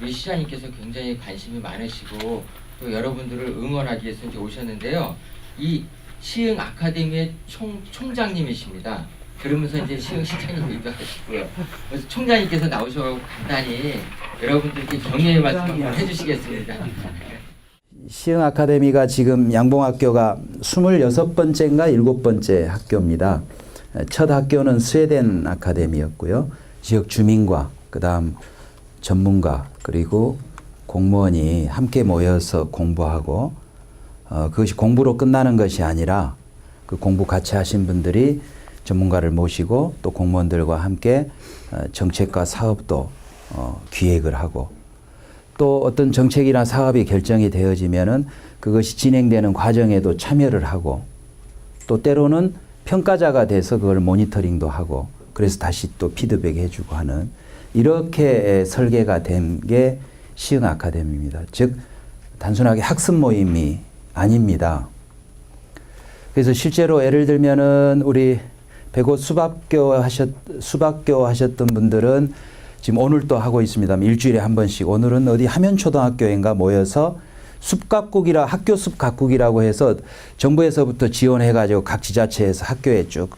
우리 시장님께서 굉장히 관심이 많으시고 또 여러분들을 응원하기 위해서 이제 오셨는데요. 이 시흥 아카데미의 총 총장님이십니다. 그러면서 이제 시흥 시장님이기도 하시고요. 그래서 총장님께서 나오셔서 간단히 여러분들께 격려의 말씀 한번 해주시겠습니다. 시흥 아카데미가 지금 양봉학교가 26번째인가 7번째 학교입니다. 첫 학교는 스웨덴 아카데미였고요. 지역 주민과 그다음 전문가 그리고 공무원이 함께 모여서 공부하고 어, 그것이 공부로 끝나는 것이 아니라 그 공부 같이 하신 분들이 전문가를 모시고 또 공무원들과 함께 어, 정책과 사업도 어, 기획을 하고 또 어떤 정책이나 사업이 결정이 되어지면은 그것이 진행되는 과정에도 참여를 하고 또 때로는 평가자가 돼서 그걸 모니터링도 하고 그래서 다시 또 피드백 해주고 하는 이렇게 설계가 된 게 시흥 아카데미입니다. 즉 단순하게 학습 모임이 아닙니다. 그래서 실제로 예를 들면은 우리 백오 수박교 하셨 수박교 하셨던 분들은 지금 오늘 또 하고 있습니다. 일주일에 한 번씩 오늘은 어디 하면초등학교인가 모여서 숲가꾸기라 학교 숲가꾸기라고 해서 정부에서부터 지원해가지고 각 지자체에서 학교에 쭉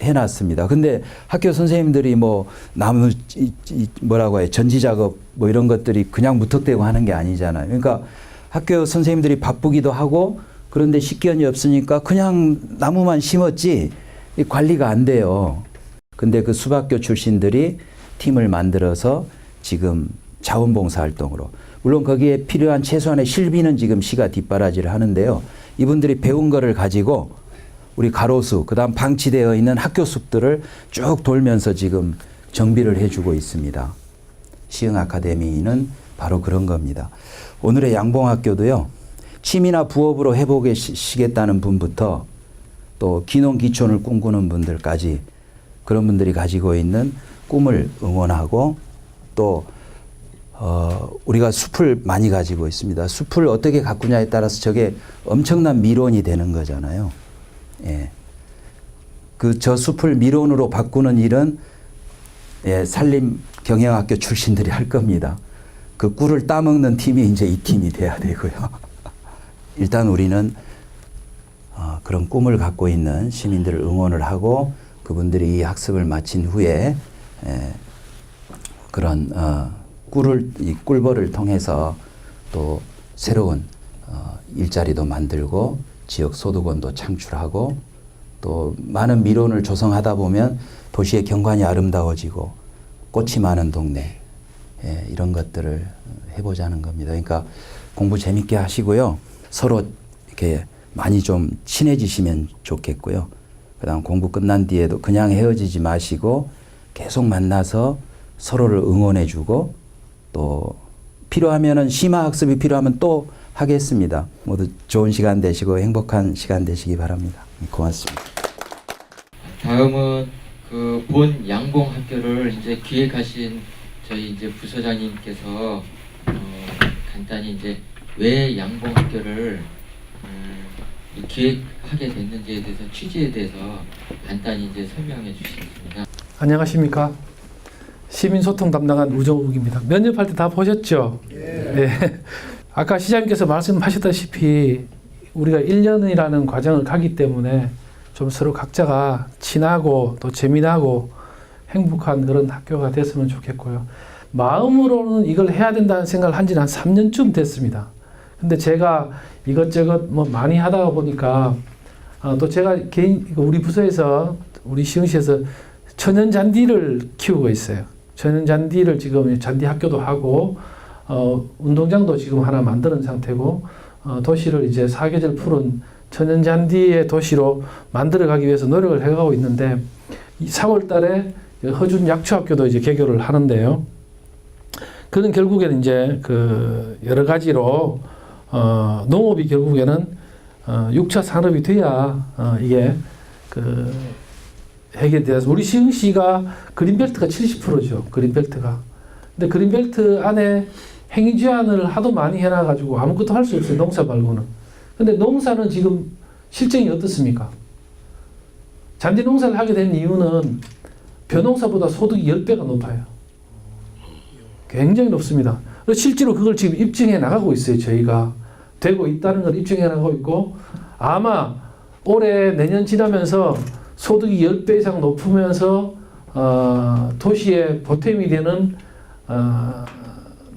해놨습니다. 근데 학교 선생님들이 뭐 나무 뭐라고 해 전지 작업 뭐 이런 것들이 그냥 무턱대고 하는 게 아니잖아요. 그러니까 학교 선생님들이 바쁘기도 하고 그런데 식견이 없으니까 그냥 나무만 심었지 이 관리가 안 돼요. 근데 그 수박교 출신들이 팀을 만들어서 지금 자원봉사 활동으로 물론 거기에 필요한 최소한의 실비는 지금 시가 뒷바라지를 하는데요. 이분들이 배운 거를 가지고 우리 가로수 그다음 방치되어 있는 학교 숲들을 쭉 돌면서 지금 정비를 해주고 있습니다. 시흥 아카데미는 바로 그런 겁니다. 오늘의 양봉학교도요. 취미나 부업으로 해보시겠다는 분부터 또 기농 기촌을 꿈꾸는 분들까지 그런 분들이 가지고 있는 꿈을 응원하고 또 어, 우리가 숲을 많이 가지고 있습니다. 숲을 어떻게 가꾸냐에 따라서 저게 엄청난 미론이 되는 거잖아요. 예. 그 저 숲을 미론으로 바꾸는 일은 예, 산림 경영학교 출신들이 할 겁니다. 그 꿀을 따먹는 팀이 이제 이 팀이 돼야 되고요. 일단 우리는 어, 그런 꿈을 갖고 있는 시민들을 응원을 하고 그분들이 이 학습을 마친 후에 에, 그런 어, 꿀을 이 꿀벌을 통해서 또 새로운 어, 일자리도 만들고 지역 소득원도 창출하고 또 많은 미론을 조성하다 보면 도시의 경관이 아름다워지고 꽃이 많은 동네 예, 이런 것들을 해보자는 겁니다. 그러니까 공부 재밌게 하시고요. 서로 이렇게 많이 좀 친해지시면 좋겠고요. 그다음 공부 끝난 뒤에도 그냥 헤어지지 마시고 계속 만나서 서로를 응원해주고 또 필요하면은 심화 학습이 필요하면 또 하겠습니다. 모두 좋은 시간 되시고 행복한 시간 되시기 바랍니다. 고맙습니다. 다음은 그 본 양봉 학교를 이제 기획하신 저희 이제 부서장님께서 어, 간단히 이제 왜 양봉 학교를 음, 이 기획하게 됐는지에 대해서 취지에 대해서 간단히 이제 설명해 주시겠습니다. 안녕하십니까. 시민소통 담당한 우정욱입니다. 면접할 때 다 보셨죠? 네. 아까 시장님께서 말씀하셨다시피 우리가 1년이라는 과정을 가기 때문에 좀 서로 각자가 친하고 또 재미나고 행복한 그런 학교가 됐으면 좋겠고요. 마음으로는 이걸 해야 된다는 생각을 한 지는 한 3년쯤 됐습니다. 근데 제가 이것저것 뭐 많이 하다가 보니까 어, 또 제가 개인 우리 부서에서 우리 시흥시에서 천연 잔디를 키우고 있어요. 천연 잔디를 지금 잔디 학교도 하고 어, 운동장도 지금 하나 만드는 상태고 어, 도시를 이제 사계절 푸른 천연 잔디의 도시로 만들어가기 위해서 노력을 해가고 있는데 이 3월달에 허준 약초학교도 이제 개교를 하는데요. 그는 결국에는 이제 그 여러 가지로 어, 농업이 결국에는 어, 6차 산업이 돼야 어, 이게 그 해결돼서 우리 시흥시가 그린벨트가 70%죠. 그린벨트가. 근데 그린벨트 안에 행위 제한을 하도 많이 해놔가지고 아무것도 할 수 없어요. 농사 말고는. 근데 농사는 지금 실정이 어떻습니까? 잔디 농사를 하게 된 이유는 벼농사보다 소득이 10배가 높아요. 굉장히 높습니다. 실제로 그걸 지금 입증해 나가고 있어요. 저희가 되고 있다는 걸 입증해 나가고 있고 아마 올해 내년 지나면서 소득이 10배 이상 높으면서 어, 도시의 보탬이 되는 어,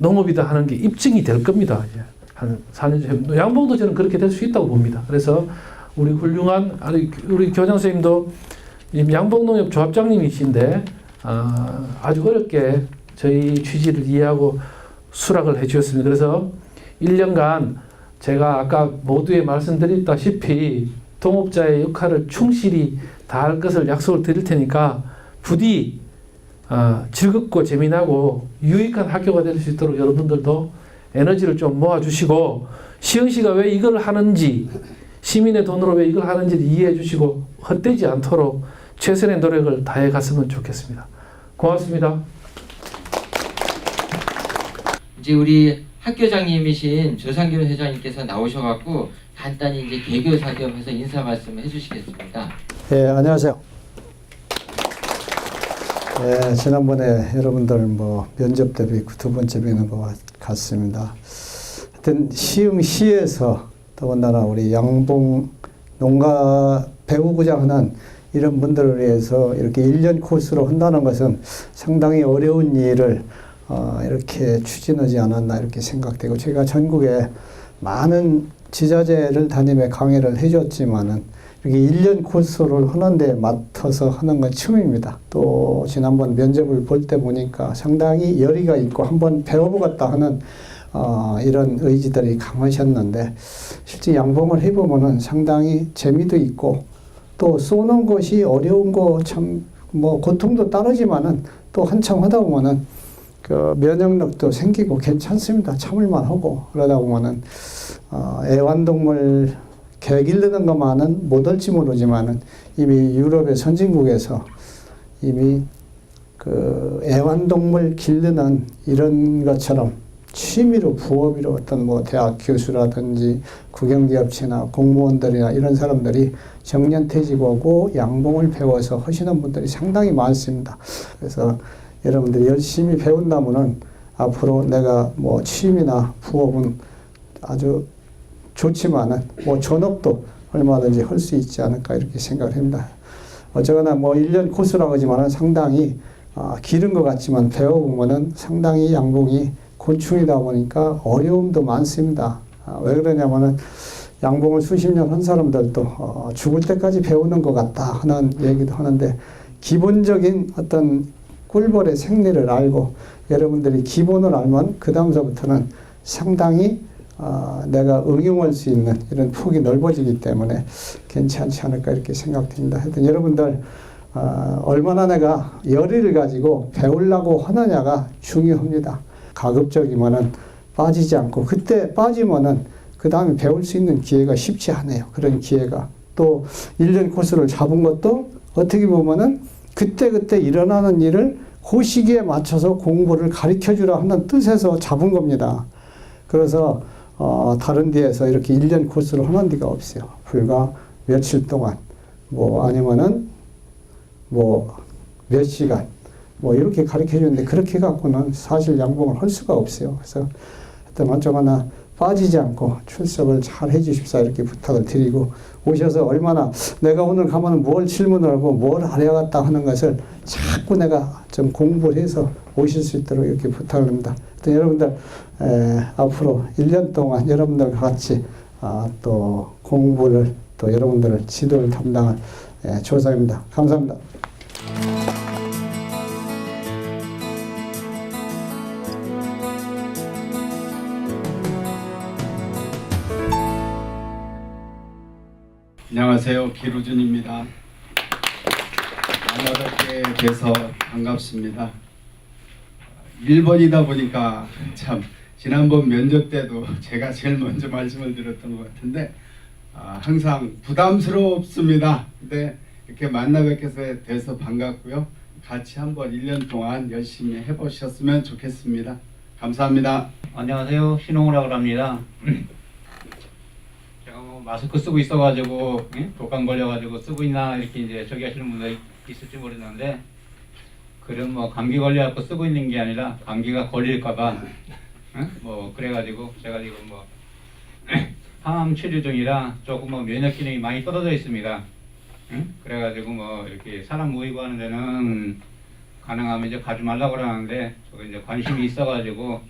농업이다 하는 게 입증이 될 겁니다. 한 4년 전 양봉도 저는 그렇게 될 수 있다고 봅니다. 그래서 우리 훌륭한 우리 교장 선생님도 양봉농협 조합장님이신데 어, 아주 어렵게 저희 취지를 이해하고 수락을 해주셨습니다. 그래서 1년간 제가 아까 모두에 말씀드렸다시피 동업자의 역할을 충실히 다할 것을 약속을 드릴 테니까 부디 어, 즐겁고 재미나고 유익한 학교가 될 수 있도록 여러분들도 에너지를 좀 모아주시고 시흥시가 왜 이걸 하는지 시민의 돈으로 왜 이걸 하는지를 이해해 주시고 헛되지 않도록 최선의 노력을 다해 갔으면 좋겠습니다. 고맙습니다. 이제 우리 학교장님이신 조상균 회장님께서 나오셔갖고 간단히 이제 개교 사 겸 해서 인사 말씀 해주시겠습니다. 예, 안녕하세요. 예, 지난번에 여러분들 뭐 면접 대비 두 번째 뵙는 것 같- 같습니다. 하여튼 시흥시에서 더군다나 우리 양봉 농가 배우고자 하는 이런 분들을 위해서 이렇게 1년 코스로 한다는 것은 상당히 어려운 일을 어, 이렇게 추진하지 않았나 이렇게 생각되고 제가 전국에 많은 지자체를 다니며 강의를 해줬지만은 이렇게 1년 코스를 하는데 맡아서 하는 건 처음입니다. 또 지난번 면접을 볼 때 보니까 상당히 열의가 있고 한번 배워보겠다 하는 어, 이런 의지들이 강하셨는데 실제 양봉을 해보면은 상당히 재미도 있고 또 쏘는 것이 어려운 거 참 뭐 고통도 따르지만은 또 한참 하다 보면은 그 면역력도 생기고 괜찮습니다. 참을만 하고 그러다 보면은 어, 애완동물 개 기르는 것만은 못 할지 모르지만은 이미 유럽의 선진국에서 이미 그 애완동물 기르는 이런 것처럼 취미로 부업이로 어떤 뭐 대학 교수라든지 국영기업체나 공무원들이나 이런 사람들이 정년퇴직하고 양봉을 배워서 하시는 분들이 상당히 많습니다. 그래서 여러분들이 열심히 배운다면은 앞으로 내가 뭐 취미나 부업은 아주 좋지만은 뭐 전업도 얼마든지 할 수 있지 않을까 이렇게 생각을 합니다. 어쩌거나 뭐 1년 코스라고 하지만은 상당히 아, 길은 것 같지만 배워보면은 상당히 양봉이 곤충이다 보니까 어려움도 많습니다. 아, 왜 그러냐면은 양봉을 수십 년 한 사람들도 어, 죽을 때까지 배우는 것 같다 하는 얘기도 하는데 기본적인 어떤 꿀벌의 생리를 알고 여러분들이 기본을 알면 그 다음서부터는 상당히 어, 내가 응용할 수 있는 이런 폭이 넓어지기 때문에 괜찮지 않을까 이렇게 생각됩니다. 하여튼 여러분들 어, 얼마나 내가 열의를 가지고 배우려고 하느냐가 중요합니다. 가급적이면은 빠지지 않고 그때 빠지면은 그 다음에 배울 수 있는 기회가 쉽지 않아요. 그런 기회가 또 1년 코스를 잡은 것도 어떻게 보면은 그때그때 일어나는 일을 그 시기에 맞춰서 공부를 가르쳐 주라 하는 뜻에서 잡은 겁니다. 그래서 어, 다른 데에서 이렇게 1년 코스를 하는 데가 없어요. 불과 며칠 동안 뭐 아니면은 뭐 몇 시간 뭐 이렇게 가르쳐 주는데 그렇게 갖고는 사실 양봉을 할 수가 없어요. 그래서 하여튼 어쩌거나 빠지지 않고 출석을 잘 해주십사 이렇게 부탁을 드리고 오셔서 얼마나 내가 오늘 가면 뭘 질문을 하고 뭘 알아야겠다 하는 것을 자꾸 내가 좀 공부를 해서 오실 수 있도록 이렇게 부탁을 합니다. 하여튼 여러분들 에, 앞으로 1년 동안 여러분들과 같이 아, 또 공부를 또 여러분들을 지도를 담당할 에, 조사입니다. 감사합니다. 안녕하세요. 기루준입니다. 만나뵙게 돼서 반갑습니다. 1번이다 보니까 참 지난번 면접 때도 제가 제일 먼저 말씀을 드렸던 것 같은데 아, 항상 부담스럽습니다. 근데 이렇게 만나뵙게 돼서 반갑고요. 같이 한번 1년 동안 열심히 해보셨으면 좋겠습니다. 감사합니다. 안녕하세요. 신홍우라고 합니다. 마스크 쓰고 있어가지고 예? 독감 걸려가지고 쓰고 있나 이렇게 이제 저기 하시는 분들 있을지 모르는데 그런 뭐 감기 걸려갖고 쓰고 있는 게 아니라 감기가 걸릴까봐 응? 뭐 그래가지고 제가 지금 뭐 항암 치료 중이라 조금 뭐 면역 기능이 많이 떨어져 있습니다. 응? 그래가지고 뭐 이렇게 사람 모이고 하는 데는 가능하면 이제 가지 말라고 그러는데 저도 이제 관심이 있어가지고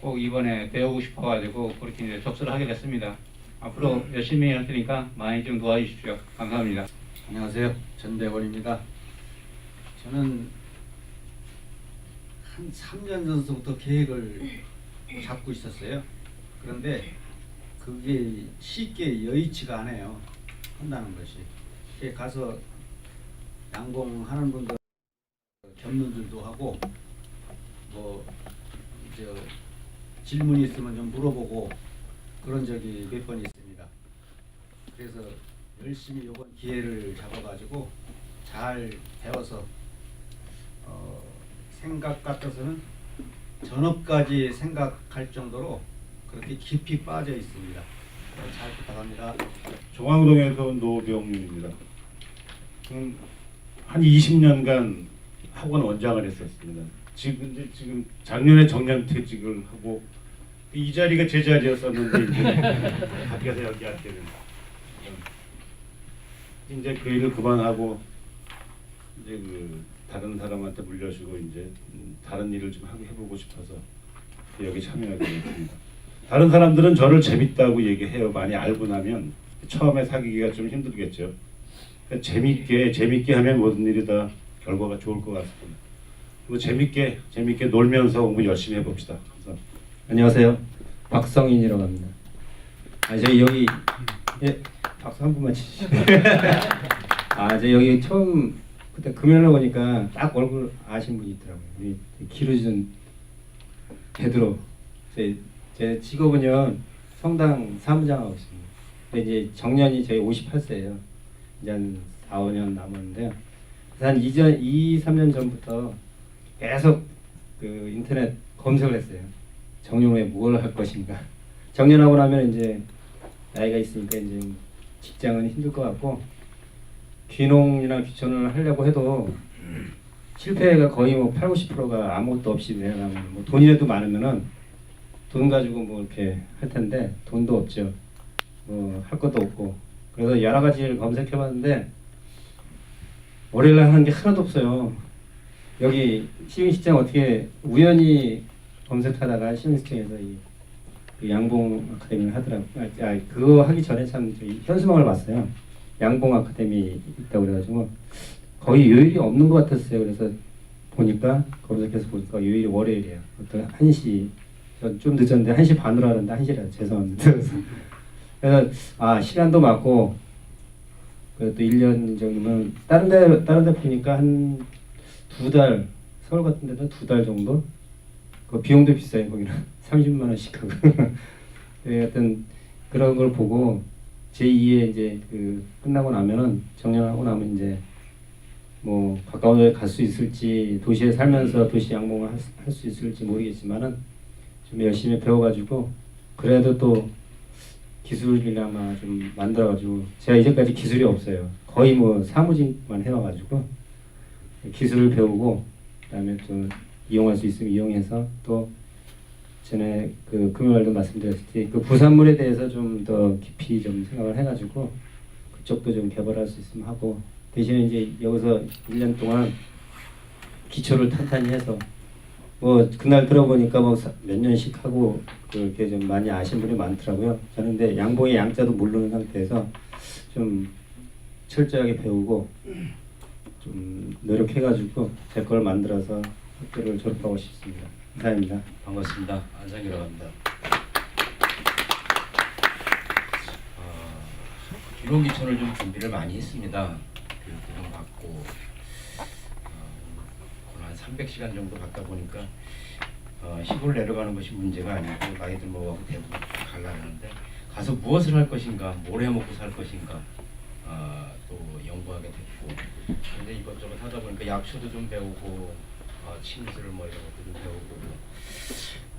꼭 이번에 배우고 싶어가지고 그렇게 이제 접수를 하게 됐습니다. 앞으로 열심히 할 테니까 많이 좀 도와주십시오. 감사합니다. 안녕하세요. 전대건입니다. 저는 한 3년 전부터 계획을 잡고 있었어요. 그런데 그게 쉽게 여의치가 않아요. 한다는 것이. 가서 양봉하는 분들 견문들도 하고 뭐저 질문이 있으면 좀 물어보고 그런 적이 몇 번 있습니다. 그래서 열심히 이번 기회를 잡아가지고 잘 배워서 어, 생각 같아서는 전업까지 생각할 정도로 그렇게 깊이 빠져 있습니다. 어, 잘 부탁합니다. 종황동에서 온 노병입니다. 음, 한 20년간 학원 원장을 했었습니다. 지금 이제 지금 작년에 정년 퇴직을 하고 이 자리가 제 자리였었는데 바뀌어서 여기 앉게 된 음. 이제 그 일을 그만하고 이제 그 다른 사람한테 물려주고 이제 음, 다른 일을 좀 해보고 싶어서 여기 참여하게 됐습니다. 다른 사람들은 저를 재밌다고 얘기해요. 많이 알고 나면 처음에 사귀기가 좀 힘들겠죠. 그러니까 재밌게 재밌게 하면 모든 일이 다 결과가 좋을 것 같습니다. 그리고 재밌게 재밌게 놀면서 공부 열심히 해봅시다. 안녕하세요. 박성인이라고 합니다. 아, 저희 여기 예, 박수 한 번만 치시죠. 아, 저 여기 처음 그때 금요일에 오니까 딱 얼굴 아신 분이 있더라고요. 우리 기르준 베드로. 제, 제 직업은요 성당 사무장 하고 있습니다. 근데 이제 정년이 저희 58세예요. 이제 한 4, 5년 남았는데요. 그래서 한 2년, 2, 3년 전부터 계속 그 인터넷 검색을 했어요. 정년 후에 뭘 할 것인가. 정년하고 나면 이제 나이가 있으니까 이제 직장은 힘들 것 같고 귀농이나 귀촌을 하려고 해도 실패가 거의 뭐 8, 90%가 아무것도 없이 내려가면 뭐 돈이라도 많으면은 돈 가지고 뭐 이렇게 할 텐데 돈도 없죠. 뭐 할 것도 없고 그래서 여러 가지를 검색해봤는데 월요일날 하는 게 하나도 없어요. 여기 시흥시장 어떻게 우연히 검색하다가 시흥시청에서 이, 그 양봉 아카데미를 하더라고. 아, 아, 그거 하기 전에 참 현수막을 봤어요. 양봉 아카데미 있다고 그래가지고 거의 요일이 없는 것 같았어요. 그래서 보니까 검색해서 보니까 요일이 월요일이에요. 어떤 1시 전좀 늦었는데 1시 반으로 하는데 1시라 죄송합니다. 그래서, 그래서 아 시간도 맞고 그래도 1년 정도면 다른 데 다른 데 보니까 한 두 달 서울 같은 데는 두 달 정도 그 비용도 비싸요. 거기는 30만 원씩 하고. 네, 하여튼 그런 걸 보고 제 2의 이제 그 끝나고 나면은 정년하고 나면 이제 뭐 가까운 데 갈 수 있을지 도시에 살면서 도시 양봉을 할 수 있을지 모르겠지만은 좀 열심히 배워가지고 그래도 또 기술이나마 좀 만들어가지고 제가 이제까지 기술이 없어요. 거의 뭐 사무직만 해와가지고 기술을 배우고 그다음에 또 이용할 수 있으면 이용해서 또 전에 그 금요일도 말씀드렸듯이 그 부산물에 대해서 좀 더 깊이 좀 생각을 해가지고 그쪽도 좀 개발할 수 있으면 하고 대신에 이제 여기서 1년 동안 기초를 탄탄히 해서 뭐 그날 들어보니까 뭐 몇 년씩 하고 그렇게 좀 많이 아신 분이 많더라고요. 저는 근데 양봉의 양자도 모르는 상태에서 좀 철저하게 배우고 좀 노력해가지고 제 걸 만들어서 학교를 졸업하고 싶습니다. 감사합니다. 반갑습니다. 안상이라고 합니다. 어, 기록기천을 좀 준비를 많이 했습니다. 교육도 좀 받고 어, 한 300시간 정도 받다 보니까 어, 시골 내려가는 것이 문제가 아니고 나이들 먹어서 대부분 갈라는데 가서 무엇을 할 것인가, 뭘 해먹고 살 것인가 어, 또 연구하게 됐고 근데 이것저것 하다 보니까 약초도 좀 배우고 어, 침술 뭐 이런 것도 좀 배우고.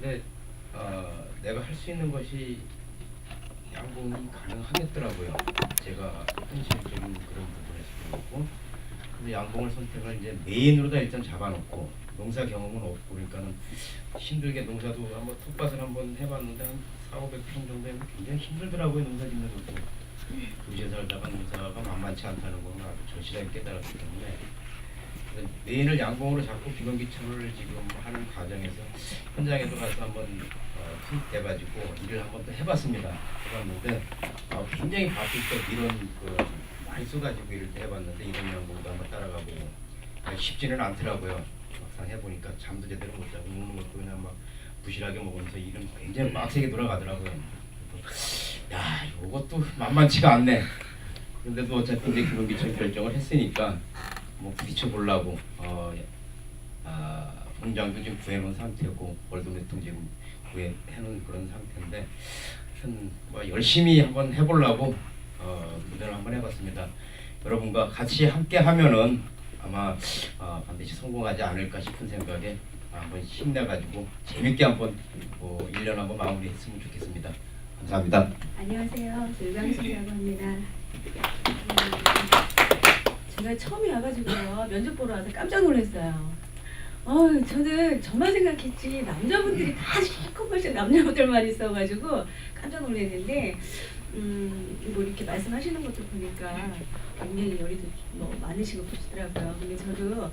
근데 어, 내가 할 수 있는 것이 양봉이 가능하겠더라고요. 제가 현실적인 그런 부분에서 그렇고. 근데 양봉을 선택을 이제 메인으로 다 일단 잡아놓고 농사 경험은 없고 그러니까는 힘들게 농사도 한번 텃밭을 한번 해봤는데 한 4, 500평 정도 하면 굉장히 힘들더라고요 농사 짓는 것도. 도시에 살다가 농사가 만만치 않다는 걸 아주 절실하게 깨달았기 때문에 메인을 양봉으로 잡고 비건기초를 지금 하는 과정에서 현장에도 가서 한번 어, 투입돼가지고 일을 한번 또 해봤습니다. 해봤는데 어, 굉장히 바쁠 때 이런 그 많이 써가지고 일을 또 해봤는데 이런 양봉도 한번 따라가고 아, 쉽지는 않더라고요. 막상 해보니까 잠도 제대로 못 자고 먹는 것도 그냥 막 부실하게 먹으면서 일은 굉장히 빡세게 돌아가더라고요. 야 이것도 만만치가 않네. 근데도 어차피 이제 기본기초 결정을 했으니까 뭐 부딪혀 보려고 어, 아, 본장도 지금 구해놓은 상태고 월드메통 지금 구해놓은 그런 상태인데 뭐 열심히 한번 해보려고 어, 도전을 한번 해봤습니다. 여러분과 같이 함께 하면은 아마 어, 반드시 성공하지 않을까 싶은 생각에 한번 힘내가지고 재밌게 한번 뭐 1년 한번 마무리했으면 좋겠습니다. 감사합니다. 안녕하세요. 조강식이라고 합니다. 음, 제가 처음에 와가지고요 면접 보러 와서 깜짝 놀랐어요. 어, 저는 저만 생각했지 남자분들이 다 시커멓게 남자분들만 있어가지고 깜짝 놀랐는데 음, 뭐 이렇게 말씀하시는 것도 보니까 굉장히 열의도 뭐 많으시고 그러시더라고요. 근데 저도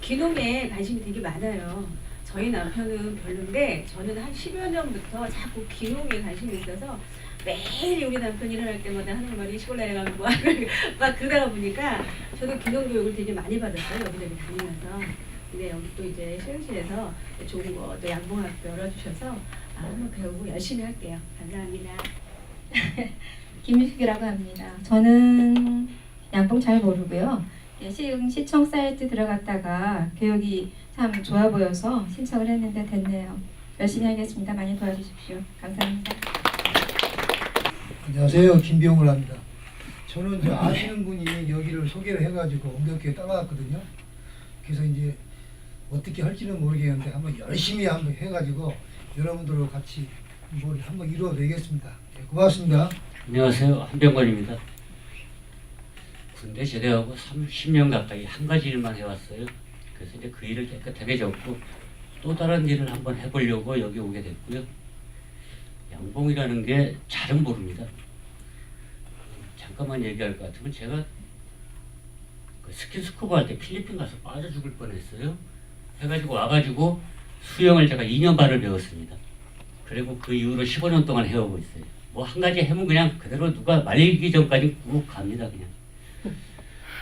귀농에 관심이 되게 많아요. 저희 남편은 별론데 저는 한 10여 년부터 자꾸 귀농에 관심이 있어서 매일 우리 남편이 일어날 때마다 하는 말이 시골 내려가면 뭐 하고 막 그러다 보니까 저도 귀농 교육을 되게 많이 받았어요. 여기저기 다니면서. 근데 여기 또 이제 실험실에서 좋은 거또 양봉학교 열어주셔서 아, 한번 배우고 열심히 할게요. 감사합니다. 김유숙이라고 합니다. 저는 양봉 잘 모르고요. 예, 시흥 시청 사이트 들어갔다가 교육이 참 좋아 보여서 신청을 했는데 됐네요. 열심히 하겠습니다. 많이 도와주십시오. 감사합니다. 안녕하세요. 김병을 합니다. 저는 이제 아시는 분이 여기를 소개를 해가지고 옮겼게 따라왔거든요. 그래서 이제 어떻게 할지는 모르겠는데 한번 열심히 한번 해가지고 여러분들과 같이 뭘 한번 이루어 내겠습니다. 네, 고맙습니다. 안녕하세요. 한병관입니다. 군대 제대하고 30년 가까이 한 가지 일만 해왔어요. 그래서 이제 그 일을 깨끗하게 접고 또 다른 일을 한번 해보려고 여기 오게 됐고요. 양봉이라는 게 잘은 모릅니다. 잠깐만 얘기할 것 같으면 제가 그 스킨스쿠버 할 때 필리핀 가서 빠져 죽을 뻔했어요. 해가지고 와가지고 수영을 제가 2년 반을 배웠습니다. 그리고 그 이후로 15년 동안 해오고 있어요. 뭐 한 가지 해면 그냥 그대로 누가 말리기 전까지 꾹 갑니다 그냥.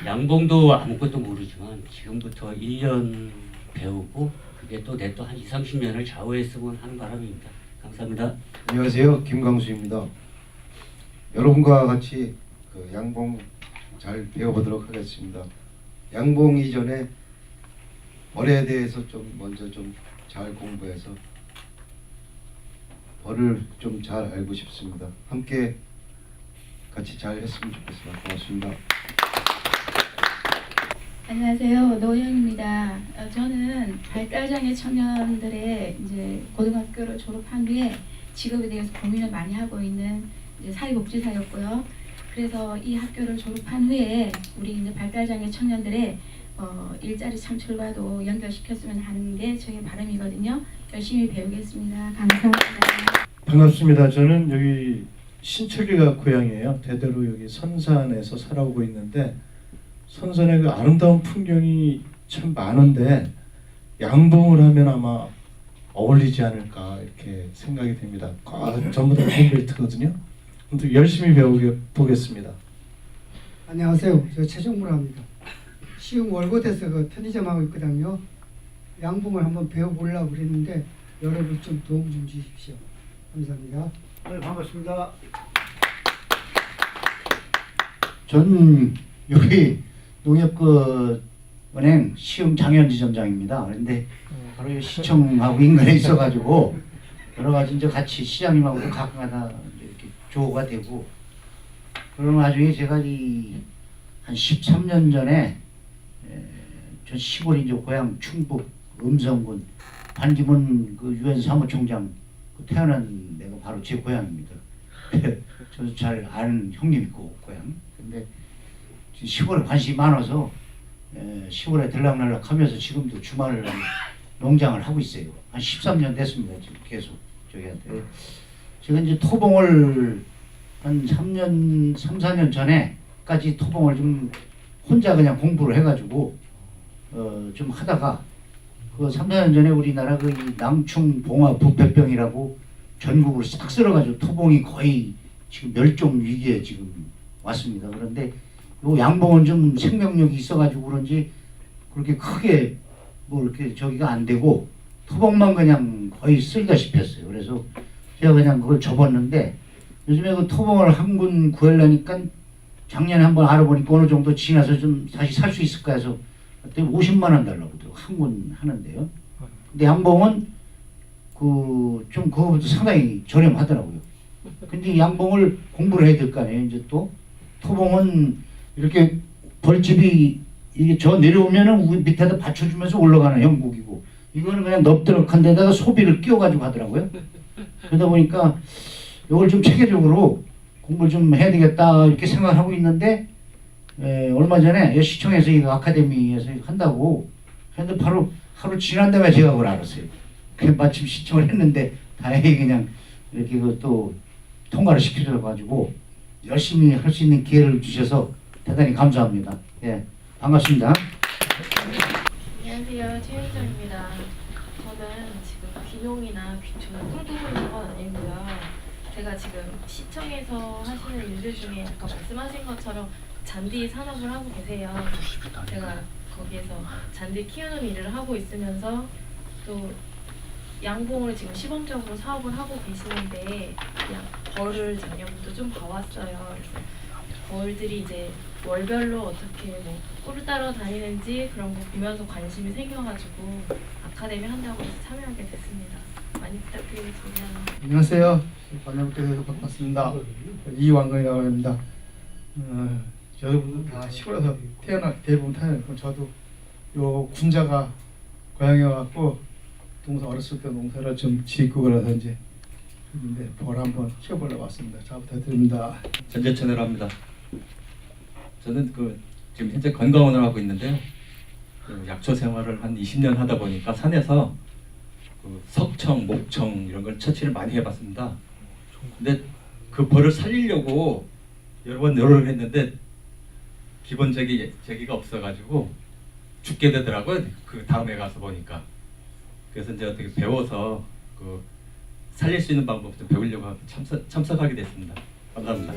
양봉도 아무것도 모르지만 지금부터 1년 배우고 그게 또 내 또 한 2, 30년을 좌우했으면 하는 바람입니다. 감사합니다. 안녕하세요. 김광수입니다. 여러분과 같이 그 양봉 잘 배워보도록 하겠습니다. 양봉 이전에 벌에 대해서 좀 먼저 좀 잘 공부해서 벌을 좀 잘 알고 싶습니다. 함께 같이 잘 했으면 좋겠습니다. 고맙습니다. 안녕하세요. 노영입니다. 어, 저는 발달장애 청년들의 이제 고등학교를 졸업한 뒤에 직업에 대해서 고민을 많이 하고 있는 사회복지사였고요. 그래서 이 학교를 졸업한 후에 우리 이제 발달장애 청년들의 어, 일자리 창출과도 연결시켰으면 하는 게 저의 바람이거든요. 열심히 배우겠습니다. 감사합니다. 반갑습니다. 저는 여기 신천리가 고향이에요. 대대로 여기 선산에서 살아오고 있는데 선산의 그 아름다운 풍경이 참 많은데 양봉을 하면 아마 어울리지 않을까 이렇게 생각이 됩니다. 아, 전부 다 홈벨트거든요. 아무튼 열심히 배워보겠습니다. 안녕하세요. 저 최종무라입니다. 시흥 월곶에서 그 편의점 하고 있거든요. 양봉을 한번 배워보려고 그랬는데 여러분 좀 도움 좀 주십시오. 감사합니다. 네, 반갑습니다. 저는 여기 농협 그 은행 시흥 장현지점장입니다. 그런데 바로 이 시청하고 인근에 있어가지고 여러 가지 이제 같이 시장님하고도 가끔가다 이렇게 조가 되고 그런 와중에 제가 이 한 13년 전에 에, 저 시골 이제 고향 충북 음성군 반기문 그 유엔 사무총장 그 태어난 데가 바로 제 고향입니다. 저도 잘 아는 형님 있고 고향. 근데 시골에 관심이 많아서 에, 시골에 들락날락 하면서 지금도 주말 농장을 하고 있어요. 한 13년 됐습니다. 지금 계속 저기한테. 제가 이제 토봉을 한 3년, 3, 4년 전에까지 토봉을 좀 혼자 그냥 공부를 해가지고 어, 좀 하다가 그 3, 4년 전에 우리나라 그이 낭충 봉화 부패병이라고 전국을 싹 쓸어가지고 토봉이 거의 지금 멸종 위기에 지금 왔습니다. 그런데 요 양봉은 좀 생명력이 있어가지고 그런지 그렇게 크게 뭐 이렇게 저기가 안 되고 토봉만 그냥 거의 쓰기다시피 했어요. 그래서 제가 그냥 그걸 접었는데 요즘에 그 토봉을 한 군 구하려니까 작년에 한번 알아보니까 어느 정도 지나서 좀 다시 살 수 있을까 해서 그때 50만 원 달라고. 한 군 하는데요. 근데 양봉은 그 좀 그거보다 상당히 저렴하더라고요. 근데 양봉을 공부를 해야 될 거 아니에요. 이제 또 토봉은 이렇게 벌집이 이게 저 내려오면은 위 밑에다 받쳐주면서 올라가는 형국이고 이거는 그냥 넙드럭한 데다가 소비를 끼워가지고 하더라고요. 그러다 보니까 이걸 좀 체계적으로 공부를 좀 해야 되겠다 이렇게 생각하고 있는데 에, 얼마 전에 이 시청에서 이 아카데미에서 한다고 했는데 바로 하루 지난 다음에 제가 그걸 알았어요. 그 마침 시청을 했는데 다행히 그냥 이렇게 그또 통과를 시켜줘 가지고 열심히 할 수 있는 기회를 주셔서 대단히 감사합니다. 예, 반갑습니다. 안녕하세요. 최윤정입니다. 저는 지금 귀농이나 귀촌을 꿈꾸고 있는 건 아니고요. 제가 지금 시청에서 하시는 일들 중에 아까 말씀하신 것처럼 잔디 산업을 하고 계세요. 제가 거기에서 잔디 키우는 일을 하고 있으면서 또 양봉을 지금 시범적으로 사업을 하고 계시는데 양- 벌을 작년부터 좀 봐왔어요. 그래서 벌들이 이제 월별로 어떻게 뭐 꿀을 따러 다니는지 그런 거 보면서 관심이 생겨가지고 아카데미 한다고 해서 참여하게 됐습니다. 많이 부탁드리겠습니다. 안녕하세요. 반갑게 돼서 반갑습니다. 이왕근이라고 합니다. 어, 여러분들 다 시골에서 태어나 대부분 태어났고 저도 요 군자가 고향이어갖고 동서 어렸을 때 농사를 좀 짓고 그래서 이제 근데 벌 한번 키워보려고 왔습니다. 잘 부탁드립니다. 전재천이라고 합니다. 저는 그 지금 현재 건강원을 하고 있는데요. 그 약초 생활을 한 20년 하다 보니까 산에서 그 석청, 목청 이런 걸 처치를 많이 해봤습니다. 근데 그 벌을 살리려고 여러 번 노력을 했는데 기본적인 제기가 없어가지고 죽게 되더라고요. 그 다음에 가서 보니까. 그래서 이제 어떻게 배워서 그 살릴 수 있는 방법 좀 배우려고 참석, 참석하게 됐습니다. 감사합니다.